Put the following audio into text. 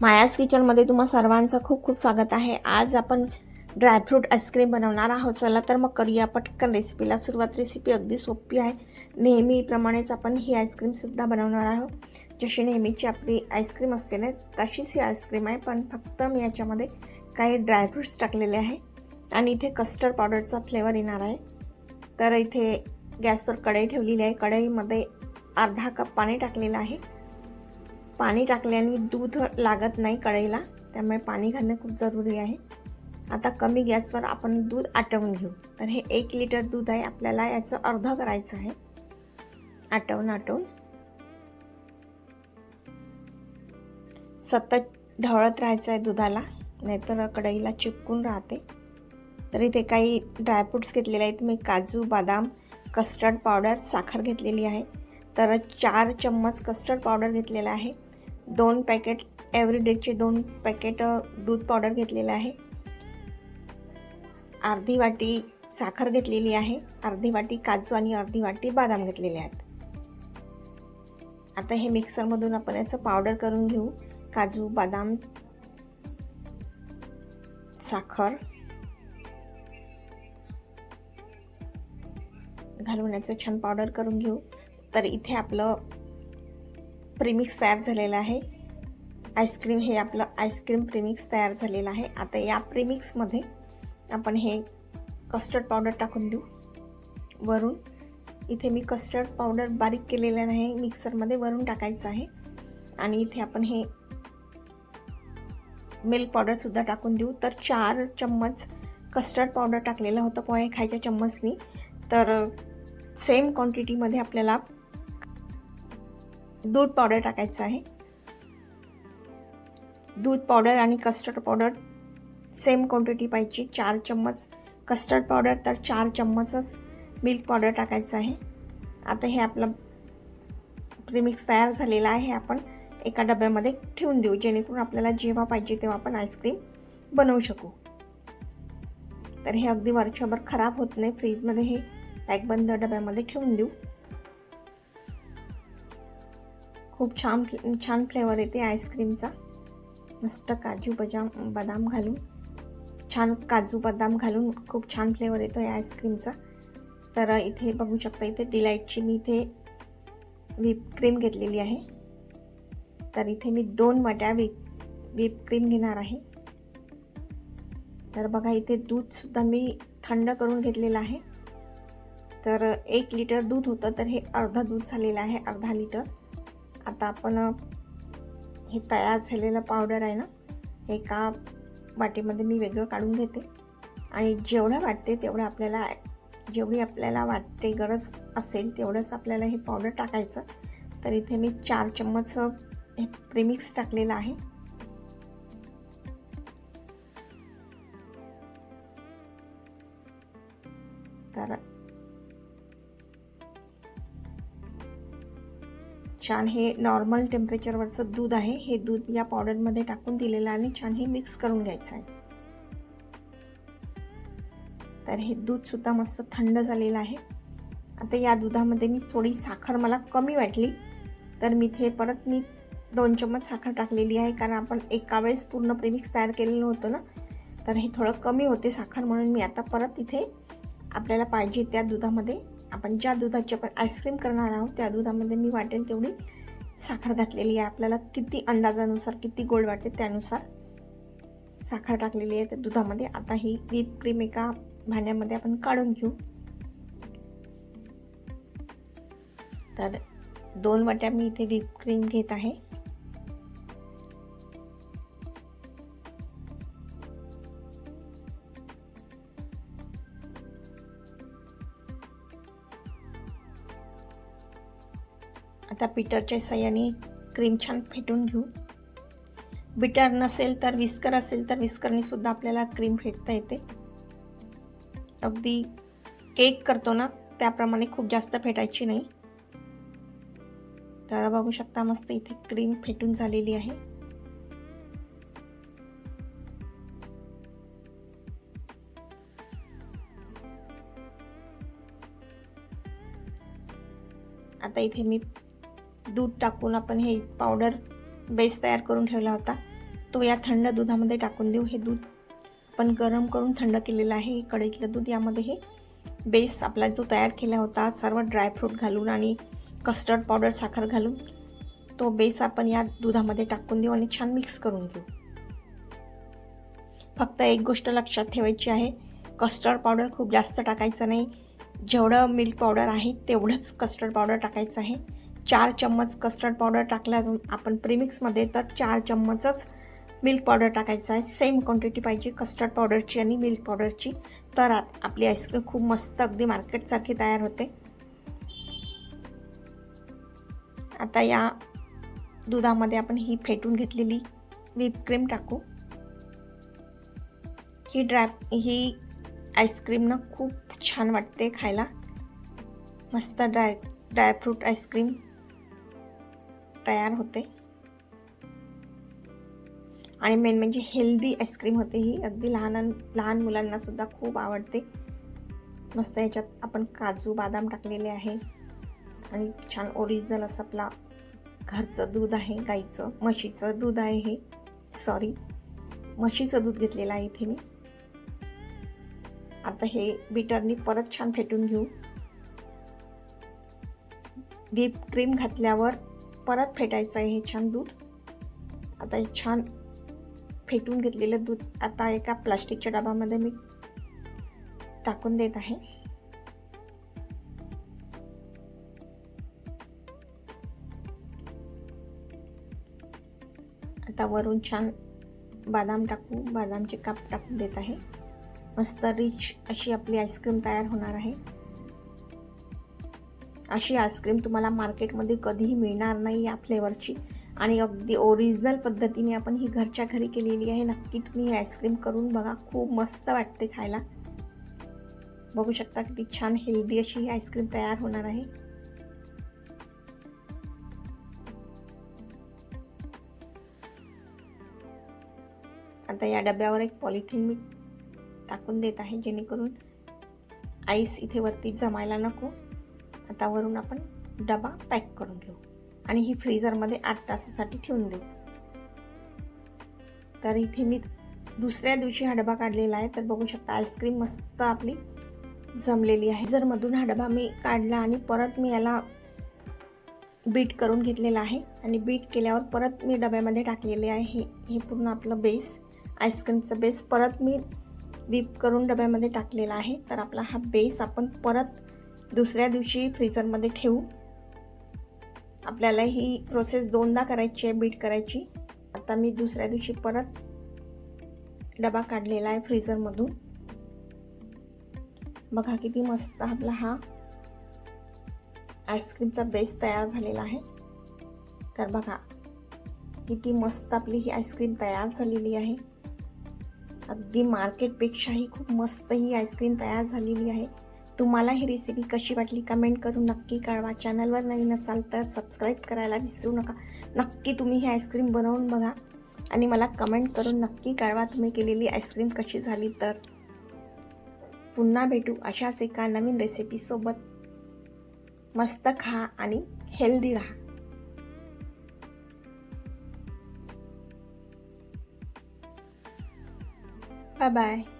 मायाज किचनमध्ये तुम्हा सर्वांचं खूप खूप स्वागत आहे. आज आपण ड्रायफ्रूट आईस्क्रीम बनवणार आहोत. चला तर मग करूया पटकन रेसिपीला सुरुवात रेसिपी अगदी सोपी आहे. नेहमीप्रमाणेच आपण ही आईस्क्रीमसुद्धा बनवणार आहोत. जशी नेहमीची आपली आईस्क्रीम असते ना तशीच ही आईस्क्रीम आहे. पण फक्त मी याच्यामध्ये काही ड्रायफ्रूट्स टाकलेले आहे. आणि इथे कस्टर्ड पावडरचा फ्लेवर येणार आहे. तर इथे गॅसवर कढई ठेवलेली आहे. कढईमध्ये अर्धा कप पाणी टाकलेलं आहे. पाणी टाकल्याने दूध लागत नाही कढईला त्यामुळे पाणी घालणं खूप जरुरी आहे. आता कमी गॅसवर आपण दूध आटवून घेऊ. तर हे एक लिटर दूध आहे आपल्याला याचं अर्ध करायचं आहे. आटवून आटवून. सतत ढवळत राहायचं आहे दुधाला नाहीतर कढईला चिपकून राहते. तर इथे काही ड्रायफ्रूट्स घेतलेले आहेत. मी काजू बदाम कस्टर्ड पावडर साखर घेतलेली आहे. तर चार चम्मच कस्टर्ड पावडर घेतलेला आहे. दोन पॅकेट एव्हरीडेचे दोन पॅकेट दूध पावडर घेतलेलं आहे. अर्धी वाटी साखर घेतलेली आहे. अर्धी वाटी काजू आणि अर्धी वाटी बदाम घेतलेले आहेत. आता हे मिक्सरमधून आपण याचं पावडर करून घेऊ. काजू बदाम साखर घालून याचं छान पावडर करून घेऊ. तर इथे आपलं प्रिमिक्स तयार झालेलं आहे. आईस्क्रीम हे आपलं आईस्क्रीम प्रिमिक्स तयार झालेलं आहे. आता या प्रिमिक्समध्ये आपण हे कस्टर्ड पावडर टाकून देऊ. वरून इथे मी कस्टर्ड पावडर बारीक केलेलं नाही मिक्सरमध्ये वरून टाकायचं आहे. आणि इथे आपण हे मिल्क पावडरसुद्धा टाकून देऊ. तर चार चम्मच कस्टर्ड पावडर टाकलेलं होतं पोहे खायच्या चम्मचनी. तर सेम क्वांटिटीमध्ये आपल्याला दूध पावडर टाकायचं आहे. दूध पावडर आणि कस्टर्ड पावडर सेम क्वांटिटी पाहिजे. चार चम्मच कस्टर्ड पावडर तर चार चम्मचच मिल्क पावडर टाकायचं आहे. आता हे आपलं प्रीमिक्स तयार झालेलं आहे. आपण एका डब्यामध्ये ठेवून देऊ. जेणेकरून आपल्याला जेव्हा पाहिजे तेव्हा आपण आईस्क्रीम बनवू शकू. तर हे अगदी वर्षभर खराब होत नाही. फ्रीजमध्ये हे पॅकबंद डब्यामध्ये ठेवून देऊ. खूप छान छान फ्लेवर येते आईस्क्रीमचा मस्त काजू बजाम बदाम घालून. छान काजू बदाम घालून खूप छान फ्लेवर येतो या आईस्क्रीमचा तर इथे बघू शकता इथे डिलाईटची मी इथे व्हिप क्रीम घेतलेली आहे. तर इथे मी दोन वाट्या व्हिप व्हिप क्रीम घेणार आहे. तर बघा इथे दूधसुद्धा मी थंड करून घेतलेलं आहे. तर एक लिटर दूध होतं तर हे अर्धा दूध झालेलं आहे अर्धा लिटर आता आपण हे तयार झालेलं पावडर आहे ना एका वाटीमध्ये मी वेगळं काढून घेते. आणि जेवढं वाटते तेवढं आपल्याला जेवढी आपल्याला वाटते गरज असेल तेवढंच आपल्याला हे पावडर टाकायचं. तर इथे मी चार चम्मच हे प्रेमिक्स टाकलेलं आहे. तर छान हे नॉर्मल टेम्परेचरवरचं दूध आहे. हे दूध या पावडरमध्ये टाकून दिलेलं आणि छान हे मिक्स करून घ्यायचं आहे. तर हे दूधसुद्धा मस्त थंड झालेलं आहे. आता या दुधामध्ये मी थोडी साखर मला कमी वाटली. तर मी इथे परत मी दोन चम्मच साखर टाकलेली आहे. कारण आपण एका वेळेस पूर्ण प्रेमिक्स तयार केलेलं होतं ना. तर हे थोडं कमी होते साखर म्हणून मी आता परत इथे आपल्याला पाहिजे त्या दुधामध्ये आपण ज्या दुधाची आपण आईस्क्रीम करणार आहोत त्या दुधामध्ये मी वाटेल तेवढी साखर घातलेली आहे. आपल्याला किती अंदाजानुसार किती गोड वाटेल त्यानुसार साखर टाकलेली आहे त्या दुधामध्ये. आता ही व्हीप क्रीम एका भांड्यामध्ये आपण काढून घेऊ. तर दोन वाट्या मी इथे व्हीप क्रीम घेत आहे. आता बिटरच्या सहाय्याने क्रीम छान फेटून घेऊ. बिटर नसेल तर विस्कर असेल तर विस्करने सुद्धा आपल्याला क्रीम फेटता येते. अगदी केक करतो ना त्याप्रमाणे खूप जास्त फेटायची नाही. तर बघू शकता मस्त इथे क्रीम फेटून झालेली आहे. आता इथे मी दूध टाकून आपण हे पावडर बेस तयार करून ठेवला होता. तो या थंड दुधामध्ये टाकून देऊ हे दूध. पण गरम करून थंड केलेलं आहे कढईतलं दूध. यामध्ये हे बेस आपला जो तयार केला होता सर्व ड्रायफ्रूट घालून आणि कस्टर्ड पावडर साखर घालून तो बेस आपण या दुधामध्ये टाकून देऊ आणि छान मिक्स करून घेऊ. फक्त एक गोष्ट लक्षात ठेवायची आहे कस्टर्ड पावडर खूप जास्त टाकायचं नाही. जेवढं मिल्क पावडर आहे तेवढंच कस्टर्ड पावडर टाकायचं आहे. चार चम्मच कस्टर्ड पावडर टाकला आपण प्रीमिक्समध्ये तर चार चम्मचच मिल्क पावडर टाकायचं आहे. सेम क्वांटिटी पाहिजे कस्टर्ड पावडरची आणि मिल्क पावडरची तर आपली आईस्क्रीम खूप मस्त अगदी मार्केटसारखी तयार होते. आता या दुधामध्ये आपण ही फेटून घेतलेली व्हिपक्रीम टाकू. ही ड्राय ही आईस्क्रीमनं खूप छान वाटते खायला. मस्त ड्राय ड्रायफ्रूट आईस्क्रीम तयार होते. आणि मेन म्हणजे हेल्दी आईस्क्रीम होते ही अगदी लहान लहान मुलांना सुद्धा खूप आवडते. मस्त याच्यात आपण काजू बदाम टाकलेले आहे. आणि छान ओरिजिनल असं आपला घरचं दूध आहे गाईचं म्हशीचं दूध आहे हे. सॉरी म्हशीचं दूध घेतलेलं आहे इथे मी. आता हे बीटरनी परत छान फेटून घेऊ. व्हीप क्रीम घातल्यावर परत फेटायचं आहे हे छान दूध. आता हे छान फेटून घेतलेलं दूध आता एका प्लास्टिकच्या डब्यामध्ये मी टाकून देत आहे. आता वरून छान बदाम टाकू बदामचे काप टाकून देत आहे. मस्त रिच अशी आपली आईस्क्रीम तयार होणार आहे. अशी आईस्क्रीम तुम्हाला मार्केटमध्ये कधीही मिळणार नाही या फ्लेवरची आणि अगदी ओरिजिनल पद्धतीने आपण ही घरच्या घरी केलेली आहे. नक्की तुम्ही ही आईस्क्रीम करून बघा. खूप मस्त वाटते खायला. बघू शकता किती छान हेल्दी अशी ही आईस्क्रीम तयार होणार आहे. आता या डब्यावर एक पॉलिथिन मी टाकून देत आहे जेणेकरून आईस इथे वरती जमायला नको. आता वरून आपण डबा पॅक करून घेऊ. आणि ही फ्रीझरमध्ये आठ तासासाठी ठेवून देऊ. तर इथे मी दुसऱ्या दिवशी हा डबा काढलेला आहे. तर बघू शकता आईस्क्रीम मस्त आपली जमलेली आहे. जर मधून हा डबा मी काढला आणि परत मी याला बीट करून घेतलेला आहे. आणि बीट केल्यावर परत मी डब्यामध्ये टाकलेले आहे. हे हे पूर्ण आपलं बेस आईस्क्रीमचं बेस परत मी व्हीप करून डब्यामध्ये टाकलेला आहे. तर आपला हा बेस आपण परत दुसऱ्या दिवशी फ्रीजरमध्ये ठेवू. आपल्याला ही प्रोसेस दोनदा करायची आहे बीट करायची. आता मी दुसऱ्या दिवशी परत डबा काढलेला आहे फ्रीझरमधून. बघा किती मस्त आपला हा आईस्क्रीमचा बेस तयार झालेला आहे. तर बघा किती मस्त आपली ही आईस्क्रीम तयार झालेली आहे. अगदी मार्केटपेक्षाही खूप मस्त ही आईस्क्रीम तयार झालेली आहे. तुम्हाला ही रेसिपी कशी वाटली कमेंट करून नक्की कळवा. चॅनलवर नवीन असाल तर सबस्क्राईब करायला विसरू नका. नक्की तुम्ही ही आईस्क्रीम बनवून बघा आणि मला कमेंट करून नक्की कळवा तुम्ही केलेली आईस्क्रीम कशी झाली तर. पुन्हा भेटू अशाच एका नवीन रेसिपीसोबत मस्त खा आणि हेल्दी राहा. Bye bye